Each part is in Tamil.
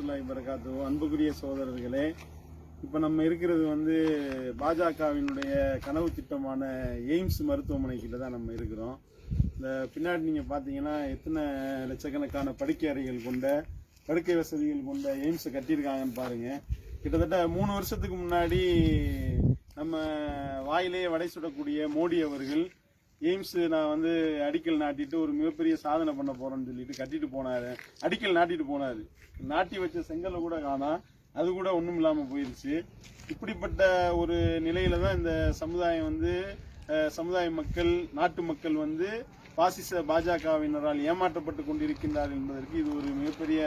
வரமத்துல்லாஹி வரகாத்து அன்புக்குரிய சோதரர்களே இப்போ நம்ம இருக்கிறது வந்து பாஜகவினுடைய கனவு திட்டமான எய்ம்ஸ் மருத்துவமனை தான் நம்ம இருக்கிறோம். இந்த பின்னாடி நீங்கள் பார்த்தீங்கன்னா எத்தனை லட்சக்கணக்கான படுக்கை அறைகள் கொண்ட படுக்கை வசதிகள் கொண்ட எய்ம்ஸை கட்டியிருக்காங்கன்னு பாருங்கள் கிட்டத்தட்ட மூணு வருஷத்துக்கு முன்னாடி நம்ம வாயிலே வடை சுடக்கூடிய மோடி அவர்கள் எய்ம்ஸ் நான் வந்து அடிக்கல் நாட்டிட்டு ஒரு மிகப்பெரிய சாதனை பண்ண போறேன்னு சொல்லிட்டு கட்டிட்டு போனாரு. அடிக்கல் நாட்டிட்டு போனாரு. நாட்டி வச்ச செங்கலை கூட காணாம் அது கூட ஒன்றும் இல்லாமல் போயிருச்சு. இப்படிப்பட்ட ஒரு நிலையில தான் இந்த சமுதாயம் வந்து சமுதாய மக்கள் நாட்டு மக்கள் வந்து பாசிச பாஜகவினரால் ஏமாற்றப்பட்டு கொண்டிருக்கின்றார் என்பதற்கு இது ஒரு மிகப்பெரிய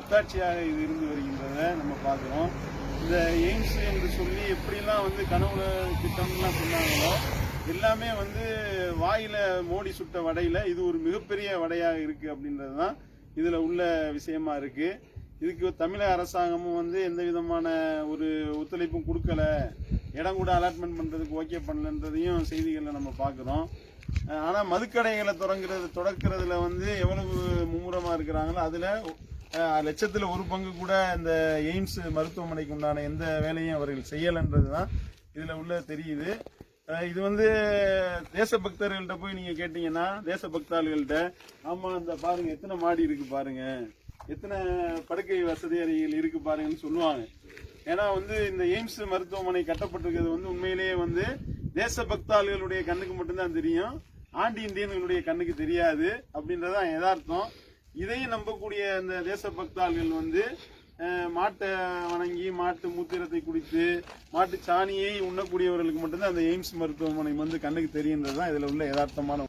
அத்தாட்சியாக இது இருந்து வருகின்றதை நம்ம பார்க்குறோம். இந்த எய்ம்ஸ் என்று சொல்லி எப்படிலாம் வந்து கனவுல திட்டம்லாம் சொன்னாங்களோ எல்லாமே வந்து வாயில மோடி சுட்ட வடையில இது ஒரு மிகப்பெரிய வடையாக இருக்கு அப்படின்றது தான் இதுல உள்ள விஷயமா இருக்கு. இதுக்கு தமிழக அரசாங்கமும் வந்து எந்த விதமான ஒரு ஒத்துழைப்பும் கொடுக்கல. இடம் கூட அலாட்மெண்ட் பண்றதுக்கு ஓகே பண்ணலன்றதையும் செய்திகளில் நம்ம பார்க்குறோம். ஆனால் மதுக்கடைகளை தொடங்குறது தொடக்கிறதுல வந்து எவ்வளவு மும்முரமாக இருக்கிறாங்களோ அதில் லட்சத்தில் ஒரு பங்கு கூட இந்த எய்ம்ஸ் மருத்துவமனைக்கு உண்டான எந்த வேலையும் அவர்கள் செய்யலைன்றது தான் இதில் உள்ள தெரியுது. இது வந்து தேசபக்தர்கள்ட்ட போய் நீங்கள் கேட்டீங்கன்னா தேசபக்தாள்கள்ட்ட ஆமாம் இந்த பாருங்க எத்தனை மாடி இருக்கு பாருங்க. எத்தனை படுக்கை வசதி அறைகள் இருக்கு பாருங்கன்னு சொல்லுவாங்க. ஏன்னா வந்து இந்த எய்ம்ஸ் மருத்துவமனை கட்டப்பட்டிருக்கிறது வந்து உண்மையிலேயே வந்து தேசபக்தாள்களுடைய கண்ணுக்கு மட்டும்தான் தெரியும். ஆண்டி இந்தியன்களுடைய கண்ணுக்கு தெரியாது அப்படின்றதான் யதார்த்தம். இதையும் நம்பக்கூடிய அந்த தேசபக்தாள்கள் வந்து மாட்டை வணங்கி மாட்டு மூத்திரத்தை குடித்து மாட்டு சாணியை உண்ணக்கூடியவர்களுக்கு மட்டும்தான் அந்த எய்ம்ஸ் மருத்துவமனை வந்து கண்ணுக்கு தெரியுன்றது தான் இதில் உள்ள யதார்த்தமான